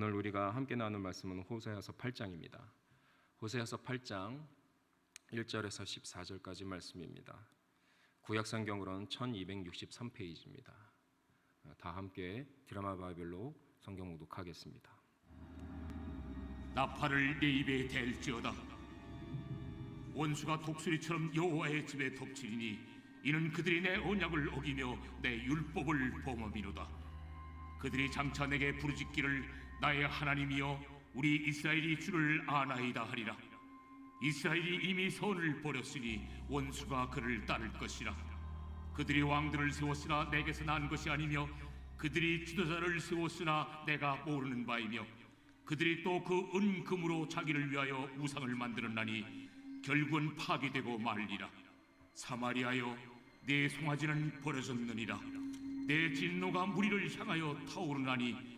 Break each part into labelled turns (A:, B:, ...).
A: 오늘 우리가 함께 나눌 말씀은 호세아서 8장입니다. 호세아서 8장 1절에서 14절까지 말씀입니다. 구약 성경으로는 1263페이지입니다. 다 함께 드라마 바이블로 성경 묵독하겠습니다.
B: 나팔을 내 입에 댈지어다 원수가 독수리처럼 여호와의 집에 덮치리니 이는 그들이 내 언약을 어기며 내 율법을 범함이로다 그들이 장차 내게 부르짖기를 나의 하나님이여 우리 이스라엘이 주를 아나이다 하리라. 이스라엘이 이미 선을 버렸으니 원수가 그를 따를 것이라. 그들이 왕들을 세웠으나 내게서 난 것이 아니며 그들이 지도자를 세웠으나 내가 모르는 바이며 그들이 또 그 은금으로 자기를 위하여 우상을 만들었나니 결국은 파괴되고 말리라. 사마리아여 내 송아지는 버려졌느니라. 내 진노가 무리를 향하여 타오르나니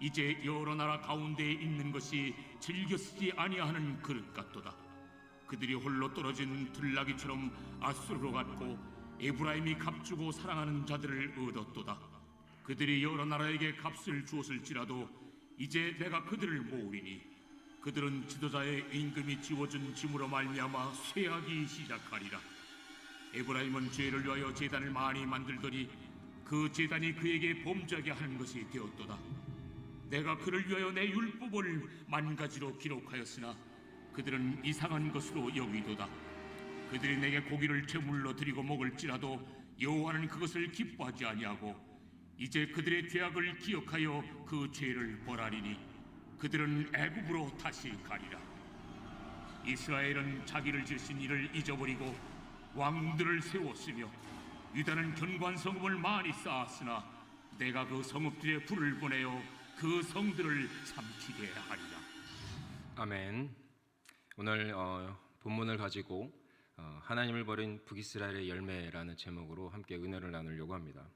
B: 이제 여러 나라 가운데에 있는 것이 즐겨 쓰지 아니하는 그릇 같도다. 그들이 홀로 떨어진 들나귀처럼 아수르로 갔고 에브라임이 값주고 사랑하는 자들을 얻었도다. 그들이 여러 나라에게 값을 주었을지라도 이제 내가 그들을 모으리니 그들은 지도자의 임금이 지워준 짐으로 말미암아 쇠하기 시작하리라. 에브라임은 죄를 위하여 제단을 많이 만들더니 그 제단이 그에게 범죄하게 하는 것이 되었도다 내가 그를 위하여 내 율법을 만 가지로 기록하였으나 그들은 이상한 것으로 여기도다. 그들이 내게 고기를 제물로 드리고 먹을지라도 여호와는 그것을 기뻐하지 아니하고 이제 그들의 죄악을 기억하여 그 죄를 벌하리니 그들은 애굽으로 다시 가리라. 이스라엘은 자기를 지으신 이를 잊어버리고 왕들을 세웠으며 유다는 견고한 성읍을 많이 쌓았으나 내가 그 성읍들에 불을 보내어 그 성들을 삼키게 하리라
A: 아멘. 오늘 어, 본문을 가지고 어, 하나님을 버린 북이스라엘의 열매라는 제목으로 함께 은혜를 나누려고 합니다.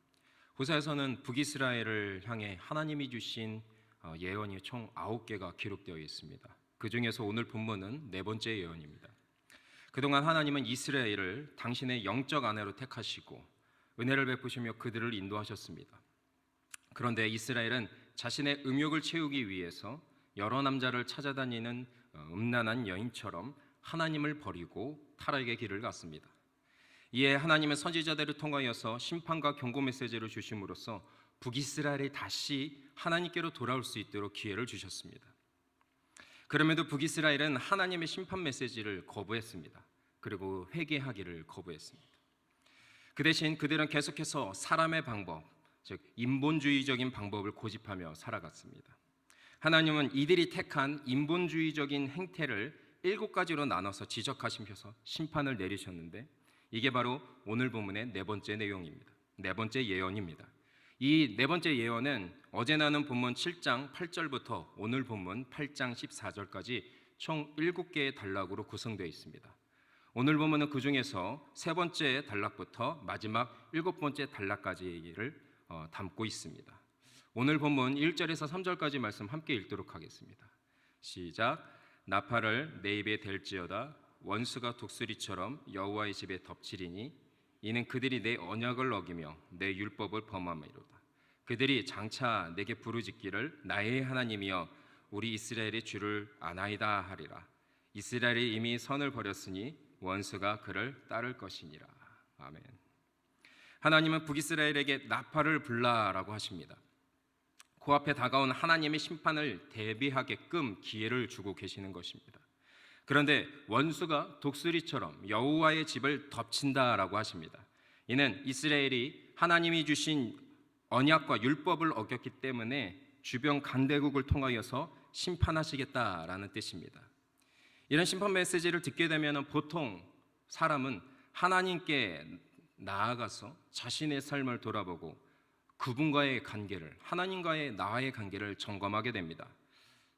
A: 호사에서는 북이스라엘을 향해 하나님이 주신 어, 예언이 총 아홉 개가 기록되어 있습니다. 그 중에서 오늘 본문은 네 번째 예언입니다. 그동안 하나님은 이스라엘을 당신의 영적 아내로 택하시고 은혜를 베푸시며 그들을 인도하셨습니다. 그런데 이스라엘은 자신의 음욕을 채우기 위해서 여러 남자를 찾아다니는 어, 음란한 여인처럼 하나님을 버리고 타락의 길을 갔습니다. 이에 하나님은 선지자들을 통하여서 심판과 경고 메시지를 주심으로써 북이스라엘이 다시 하나님께로 돌아올 수 있도록 기회를 주셨습니다. 그럼에도 북이스라엘은 하나님의 심판 메시지를 거부했습니다. 그리고 회개하기를 거부했습니다. 그 대신 그들은 계속해서 사람의 방법, 즉 인본주의적인 방법을 고집하며 살아갔습니다. 하나님은 이들이 택한 인본주의적인 행태를 일곱 가지로 나눠서 지적하시면서 심판을 내리셨는데 이게 바로 오늘 본문의 네 번째 내용입니다. 네 번째 예언입니다. 이 네 번째 예언은 어제 나눈 본문 7장 8절부터 오늘 본문 8장 14절까지 총 7개의 단락으로 구성되어 있습니다. 오늘 본문은 그 중에서 세 번째 단락부터 마지막 일곱 번째 단락까지를 어, 담고 있습니다. 오늘 본문 1절에서 3절까지 말씀 함께 읽도록 하겠습니다. 시작. 나팔을 내 입에 댈지어다 원수가 독수리처럼 여호와의 집에 덮치리니 이는 그들이 내 언약을 어기며 내 율법을 범함이로다. 그들이 장차 내게 부르짖기를 나의 하나님이여 우리 이스라엘의 주를 아나이다 하리라. 이스라엘이 이미 선을 버렸으니 원수가 그를 따를 것이니라. 아멘. 하나님은 북이스라엘에게 나팔을 불라라고 하십니다. 코앞에 다가온 하나님의 심판을 대비하게끔 기회를 주고 계시는 것입니다. 그런데 원수가 독수리처럼 여호와의 집을 덮친다라고 하십니다. 이는 이스라엘이 하나님이 주신 언약과 율법을 어겼기 때문에 주변 간대국을 통하여서 심판하시겠다라는 뜻입니다. 이런 심판 메시지를 듣게 되면 보통 사람은 하나님께 나아가서 자신의 삶을 돌아보고 그분과의 관계를 하나님과의 나와의 관계를 점검하게 됩니다.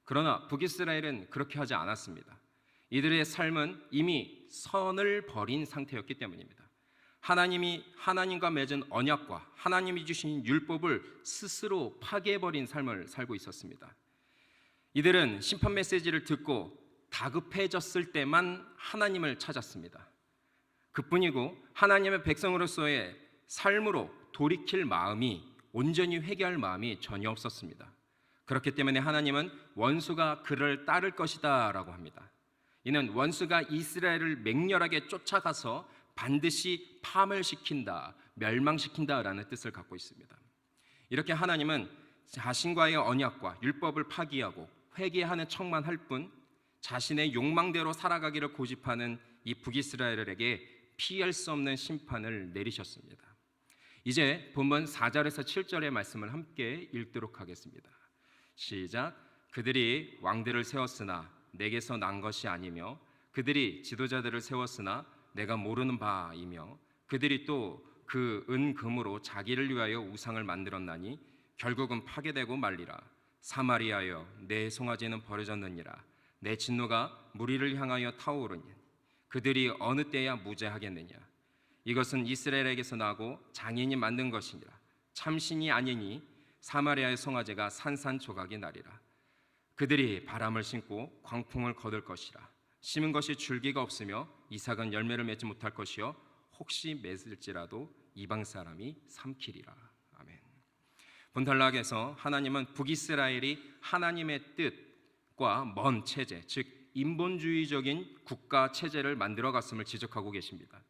A: 그러나 북이스라엘은 그렇게 하지 않았습니다. 이들의 삶은 이미 선을 버린 상태였기 때문입니다. 하나님이 하나님과 맺은 언약과 하나님이 주신 율법을 스스로 파괴해버린 삶을 살고 있었습니다. 이들은 심판 메시지를 듣고 다급해졌을 때만 하나님을 찾았습니다. 그뿐이고 하나님의 백성으로서의 삶으로 돌이킬 마음이 온전히 회개할 마음이 전혀 없었습니다. 그렇기 때문에 하나님은 원수가 그를 따를 것이다라고 합니다. 이는 원수가 이스라엘을 맹렬하게 쫓아가서 반드시 파멸시킨다, 멸망시킨다라는 뜻을 갖고 있습니다. 이렇게 하나님은 자신과의 언약과 율법을 파기하고 회개하는 척만 할 뿐 자신의 욕망대로 살아가기를 고집하는 이 북이스라엘에게 피할 수 없는 심판을 내리셨습니다. 이제 본문 4절에서 7절의 말씀을 함께 읽도록 하겠습니다. 시작. 그들이 왕들을 세웠으나 내게서 난 것이 아니며 그들이 지도자들을 세웠으나 내가 모르는 바이며 그들이 또 그 은금으로 자기를 위하여 우상을 만들었나니 결국은 파괴되고 말리라. 사마리아여 내 송아지는 버려졌느니라. 내 진노가 무리를 향하여 타오르니 그들이 어느 때야 무죄하겠느냐. 이것은 이스라엘에게서 나고 장인이 만든 것이니라. 참신이 아니니 사마리아의 송아지가 산산조각이 나리라. 그들이 바람을 심고 광풍을 거둘 것이라. 심은 것이 줄기가 없으며 이삭은 열매를 맺지 못할 것이요 혹시 맺을지라도 이방 사람이 삼키리라. 아멘. 본달락에서 하나님은 북이스라엘이 하나님의 뜻과 먼 체제, 즉 인본주의적인 국가 체제를 만들어 갔음을 지적하고 계십니다.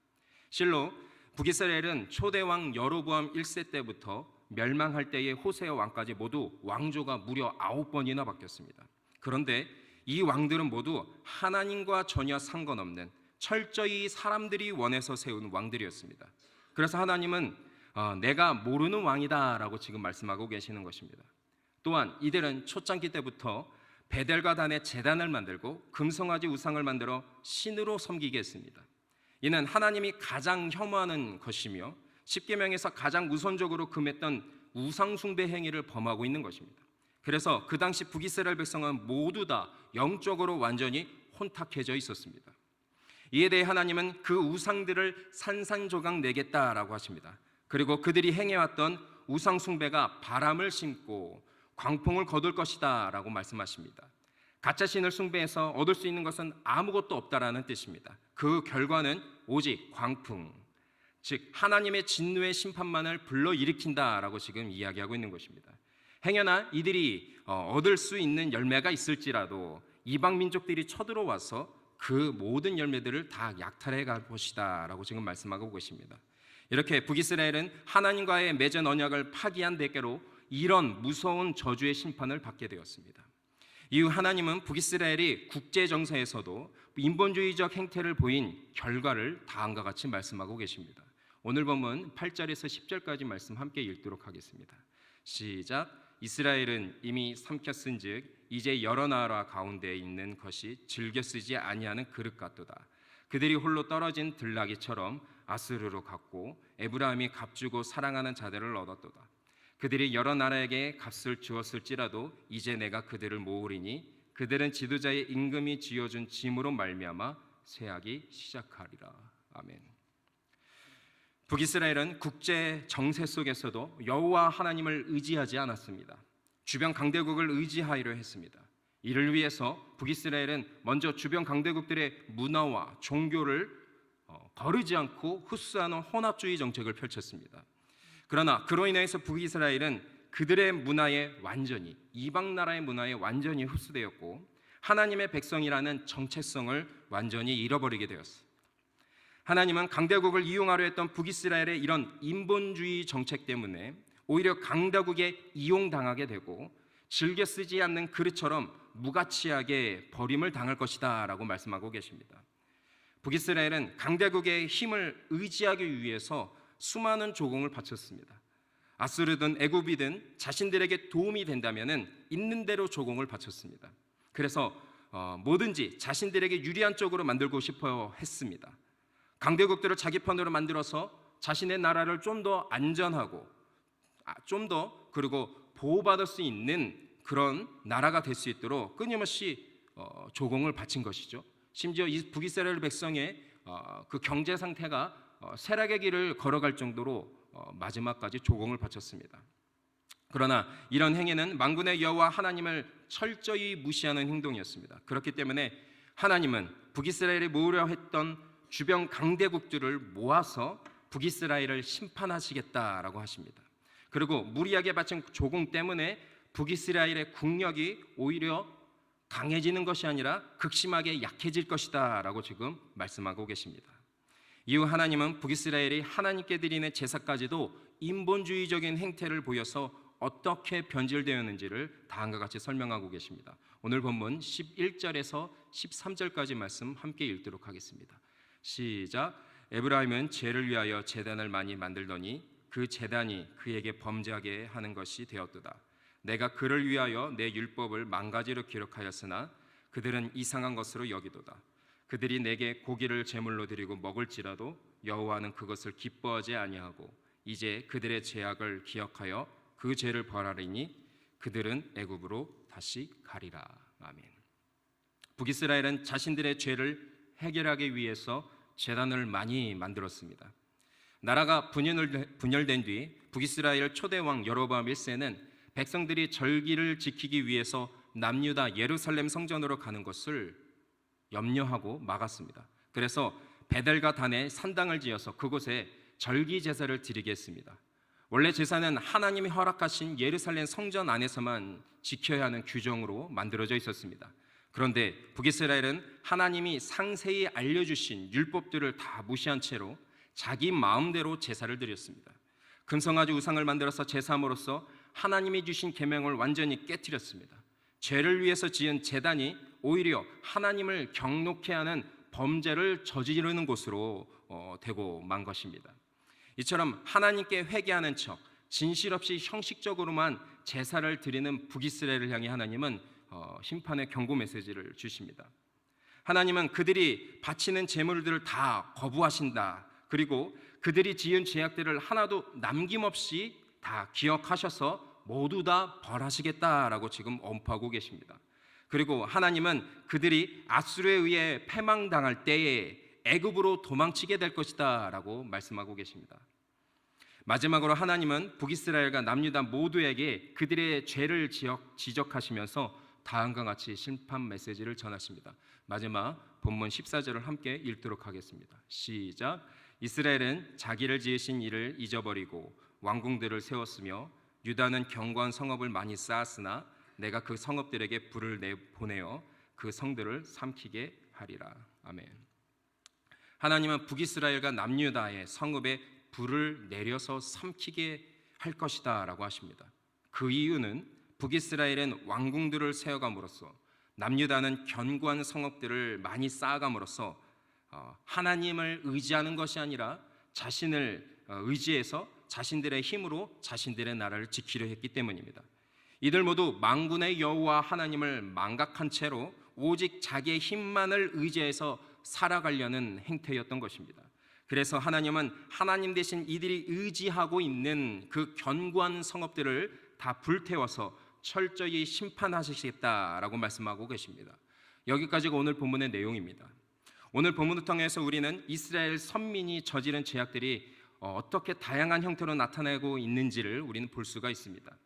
A: 실로 북이스라엘은 초대왕 여로보암 1세 때부터 멸망할 때의 호세아 왕까지 모두 왕조가 무려 아홉 번이나 바뀌었습니다. 그런데 이 왕들은 모두 하나님과 전혀 상관없는 철저히 사람들이 원해서 세운 왕들이었습니다. 그래서 하나님은 어, 내가 모르는 왕이다라고 지금 말씀하고 계시는 것입니다. 또한 이들은 초창기 때부터 베델과 단의 제단을 만들고 금송아지 우상을 만들어 신으로 섬기게 했습니다. 이는 하나님이 가장 혐오하는 것이며 십계명에서 가장 우선적으로 금했던 우상 숭배 행위를 범하고 있는 것입니다. 그래서 그 당시 북이스라엘 백성은 모두 다 영적으로 완전히 혼탁해져 있었습니다. 이에 대해 하나님은 그 우상들을 산산조각 내겠다라고 하십니다. 그리고 그들이 행해왔던 우상 숭배가 바람을 심고 광풍을 거둘 것이다라고 말씀하십니다. 가짜 신을 숭배해서 얻을 수 있는 것은 아무것도 없다라는 뜻입니다. 그 결과는 오직 광풍, 즉 하나님의 진노의 심판만을 불러 일으킨다라고 지금 이야기하고 있는 것입니다. 행여나 이들이 어, 얻을 수 있는 열매가 있을지라도 이방 민족들이 쳐들어와서 그 모든 열매들을 다 약탈해 갈 것이다라고 지금 말씀하고 계십니다. 이렇게 북이스라엘은 하나님과의 맺은 언약을 파기한 대가로 이런 무서운 저주의 심판을 받게 되었습니다. 이후 하나님은 북이스라엘이 국제 정세에서도 인본주의적 행태를 보인 결과를 다음과 같이 말씀하고 계십니다. 오늘 본문 8절에서 10절까지 말씀 함께 읽도록 하겠습니다. 시작. 이스라엘은 이미 삼켰은즉 이제 여러 나라 가운데 있는 것이 즐겨 쓰지 아니하는 그릇 같도다. 그들이 홀로 떨어진 들나귀처럼 아스르로 갔고 에브라임이 값주고 사랑하는 자들을 얻었도다. 그들이 여러 나라에게 값을 주었을지라도 이제 내가 그들을 모으리니 그들은 지도자의 임금이 쥐어준 짐으로 말미암아 쇠하기 시작하리라. 아멘. 북이스라엘은 국제 정세 속에서도 여호와 하나님을 의지하지 않았습니다. 주변 강대국을 의지하기로 했습니다. 이를 위해서 북이스라엘은 먼저 주변 강대국들의 문화와 종교를 어, 거르지 않고 흡수하는 혼합주의 정책을 펼쳤습니다. 그러나 그로 인해서 북이스라엘은 그들의 문화에 완전히 이방 나라의 문화에 완전히 흡수되었고 하나님의 백성이라는 정체성을 완전히 잃어버리게 되었습니다. 하나님은 강대국을 이용하려 했던 북이스라엘의 이런 인본주의 정책 때문에 오히려 강대국에 이용당하게 되고 즐겨 쓰지 않는 그릇처럼 무가치하게 버림을 당할 것이다라고 말씀하고 계십니다. 북이스라엘은 강대국의 힘을 의지하기 위해서 수많은 조공을 바쳤습니다. 아수르든 애굽이든 자신들에게 도움이 된다면은 있는 대로 조공을 바쳤습니다. 그래서 어, 뭐든지 자신들에게 유리한 쪽으로 만들고 싶어 했습니다. 강대국들을 자기 편으로 만들어서 자신의 나라를 좀 더 안전하고 아, 좀더 그리고 보호받을 수 있는 그런 나라가 될 수 있도록 끊임없이 어, 조공을 바친 것이죠. 심지어 이 북이스라엘 백성의 어, 그 경제 상태가 어, 쇠락의 길을 걸어갈 정도로 어, 마지막까지 조공을 바쳤습니다. 그러나 이런 행위는 만군의 여호와 하나님을 철저히 무시하는 행동이었습니다. 그렇기 때문에 하나님은 북이스라엘이 모으려 했던 주변 강대국들을 모아서 북이스라엘을 심판하시겠다라고 하십니다. 그리고 무리하게 바친 조공 때문에 북이스라엘의 국력이 오히려 강해지는 것이 아니라 극심하게 약해질 것이다라고 지금 말씀하고 계십니다. 이후 하나님은 북이스라엘이 하나님께 드리는 제사까지도 인본주의적인 행태를 보여서 어떻게 변질되었는지를 다음과 같이 설명하고 계십니다. 오늘 본문 11절에서 13절까지 말씀 함께 읽도록 하겠습니다. 시작. 에브라임은 죄를 위하여 제단을 많이 만들더니 그 제단이 그에게 범죄하게 하는 것이 되었도다. 내가 그를 위하여 내 율법을 망가지로 기록하였으나 그들은 이상한 것으로 여기도다. 그들이 내게 고기를 제물로 드리고 먹을지라도 여호와는 그것을 기뻐하지 아니하고 이제 그들의 죄악을 기억하여 그 죄를 벌하리니 그들은 애굽으로 다시 가리라. 아멘. 북이스라엘은 자신들의 죄를 해결하기 위해서 제단을 많이 만들었습니다. 나라가 분열, 분열된 뒤 북이스라엘 초대 왕 여로보암 1세는 백성들이 절기를 지키기 위해서 남유다 예루살렘 성전으로 가는 것을 염려하고 막았습니다. 그래서 베델과 단에 산당을 지어서 그곳에 절기 제사를 드리게 했습니다. 원래 제사는 하나님이 허락하신 예루살렘 성전 안에서만 지켜야 하는 규정으로 만들어져 있었습니다. 그런데 북이스라엘은 하나님이 상세히 알려주신 율법들을 다 무시한 채로 자기 마음대로 제사를 드렸습니다. 금성아지 우상을 만들어서 제사함으로써 하나님이 주신 계명을 완전히 깨뜨렸습니다. 죄를 위해서 지은 제단이 오히려 하나님을 경록해 하는 범죄를 저지르는 곳으로 어, 되고 만 것입니다. 이처럼 하나님께 회개하는 척 진실 없이 형식적으로만 제사를 드리는 북이스라엘을 향해 하나님은 어, 심판의 경고 메시지를 주십니다. 하나님은 그들이 바치는 제물들을 다 거부하신다. 그리고 그들이 지은 죄악들을 하나도 남김없이 다 기억하셔서 모두 다 벌하시겠다라고 지금 엄포하고 계십니다. 그리고 하나님은 그들이 아수르에 의해 패망당할 때에 애굽으로 도망치게 될 것이다라고 말씀하고 계십니다. 마지막으로 하나님은 북이스라엘과 남유다 모두에게 그들의 죄를 지적, 지적하시면서 다음과 같이 심판 메시지를 전하십니다. 마지막 본문 14절을 함께 읽도록 하겠습니다. 시작. 이스라엘은 자기를 지으신 이를 잊어버리고 왕궁들을 세웠으며 유다는 견고한 성읍을 많이 쌓았으나 내가 그 성읍들에게 불을 내 보내어 그 성들을 삼키게 하리라. 아멘. 하나님은 북이스라엘과 남유다의 성읍에 불을 내려서 삼키게 할 것이다라고 하십니다. 그 이유는 북이스라엘은 왕궁들을 세워감으로써 남유다는 견고한 성읍들을 많이 쌓아감으로써 어, 하나님을 의지하는 것이 아니라 자신을 어, 의지해서 자신들의 힘으로 자신들의 나라를 지키려 했기 때문입니다. 이들 모두 망군의 여호와 하나님을 망각한 채로 오직 자기의 힘만을 의지해서 살아가려는 행태였던 것입니다. 그래서 하나님은 하나님 대신 이들이 의지하고 있는 그 견고한 성읍들을 다 불태워서 철저히 심판하시겠다라고 말씀하고 계십니다. 여기까지가 오늘 본문의 내용입니다. 오늘 본문을 통해서 우리는 이스라엘 선민이 저지른 죄악들이 어, 어떻게 다양한 형태로 나타나고 있는지를 우리는 볼 수가 있습니다.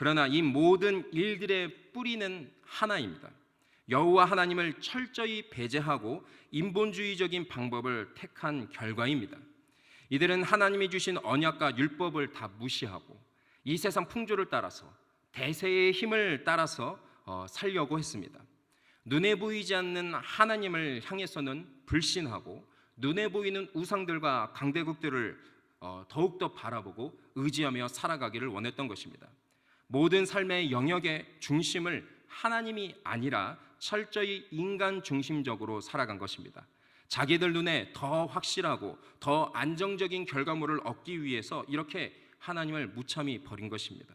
A: 그러나 이 모든 일들의 뿌리는 하나입니다. 여호와 하나님을 철저히 배제하고 인본주의적인 방법을 택한 결과입니다. 이들은 하나님이 주신 언약과 율법을 다 무시하고 이 세상 풍조를 따라서 대세의 힘을 따라서 어, 살려고 했습니다. 눈에 보이지 않는 하나님을 향해서는 불신하고 눈에 보이는 우상들과 강대국들을 어, 더욱더 바라보고 의지하며 살아가기를 원했던 것입니다. 모든 삶의 영역의 중심을 하나님이 아니라 철저히 인간 중심적으로 살아간 것입니다. 자기들 눈에 더 확실하고 더 안정적인 결과물을 얻기 위해서 이렇게 하나님을 무참히 버린 것입니다.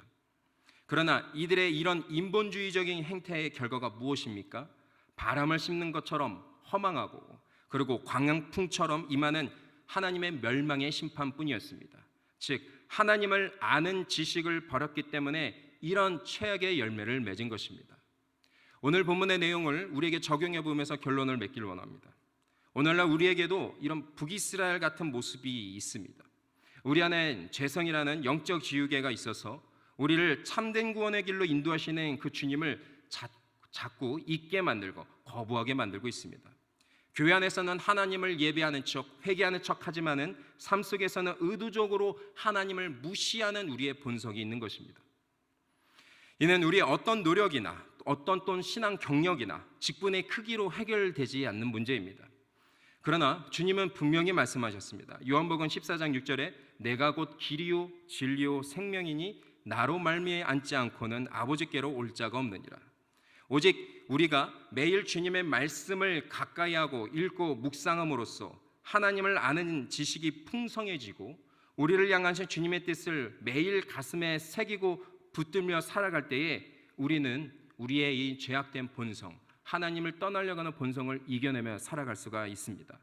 A: 그러나 이들의 이런 인본주의적인 행태의 결과가 무엇입니까? 바람을 씹는 것처럼 허망하고 그리고 광양풍처럼 임하는 하나님의 멸망의 심판뿐이었습니다. 즉 하나님을 아는 지식을 버렸기 때문에 이런 최악의 열매를 맺은 것입니다. 오늘 본문의 내용을 우리에게 적용해 보면서 결론을 맺기를 원합니다. 오늘날 우리에게도 이런 북이스라엘 같은 모습이 있습니다. 우리 안에 죄성이라는 영적 지우개가 있어서 우리를 참된 구원의 길로 인도하시는 그 주님을 자, 자꾸 잊게 만들고 거부하게 만들고 있습니다. 교회 안에서는 하나님을 예배하는 척, 회개하는 척 하지만은 삶 속에서는 의도적으로 하나님을 무시하는 우리의 본성이 있는 것입니다. 이는 우리의 어떤 노력이나 어떤 또 신앙 경력이나 직분의 크기로 해결되지 않는 문제입니다. 그러나 주님은 분명히 말씀하셨습니다. 요한복음 14장 6절에 내가 곧 길이요 진리요 생명이니 나로 말미에 앉지 않고는 아버지께로 올 자가 없느니라. 오직 우리가 매일 주님의 말씀을 가까이 하고 읽고 묵상함으로써 하나님을 아는 지식이 풍성해지고 우리를 향하신 주님의 뜻을 매일 가슴에 새기고 붙들며 살아갈 때에 우리는 우리의 이 죄악된 본성, 하나님을 떠나려고 하는 본성을 이겨내며 살아갈 수가 있습니다.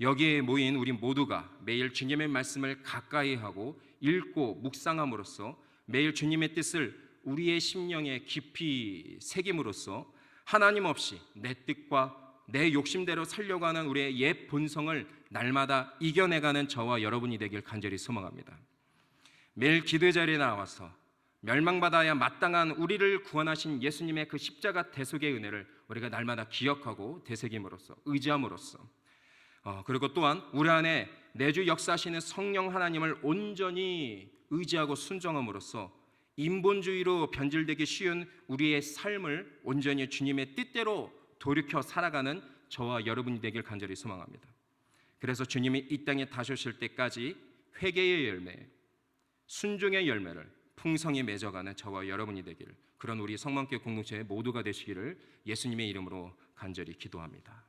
A: 여기에 모인 우리 모두가 매일 주님의 말씀을 가까이 하고 읽고 묵상함으로써 매일 주님의 뜻을 우리의 심령에 깊이 새김으로써 하나님 없이 내 뜻과 내 욕심대로 살려고 하는 우리의 옛 본성을 날마다 이겨내가는 저와 여러분이 되길 간절히 소망합니다. 매일 기도 자리에 나와서 멸망받아야 마땅한 우리를 구원하신 예수님의 그 십자가 대속의 은혜를 우리가 날마다 기억하고 되새김으로써 의지함으로써 어, 그리고 또한 우리 안에 내주 역사하시는 성령 하나님을 온전히 의지하고 순종함으로써 인본주의로 변질되기 쉬운 우리의 삶을 온전히 주님의 뜻대로 돌이켜 살아가는 저와 여러분이 되길 간절히 소망합니다. 그래서 주님이 이 땅에 다시 오실 때까지 회개의 열매, 순종의 열매를 풍성히 맺어가는 저와 여러분이 되기를 그런 우리 성만교 공동체 모두가 되시기를 예수님의 이름으로 간절히 기도합니다.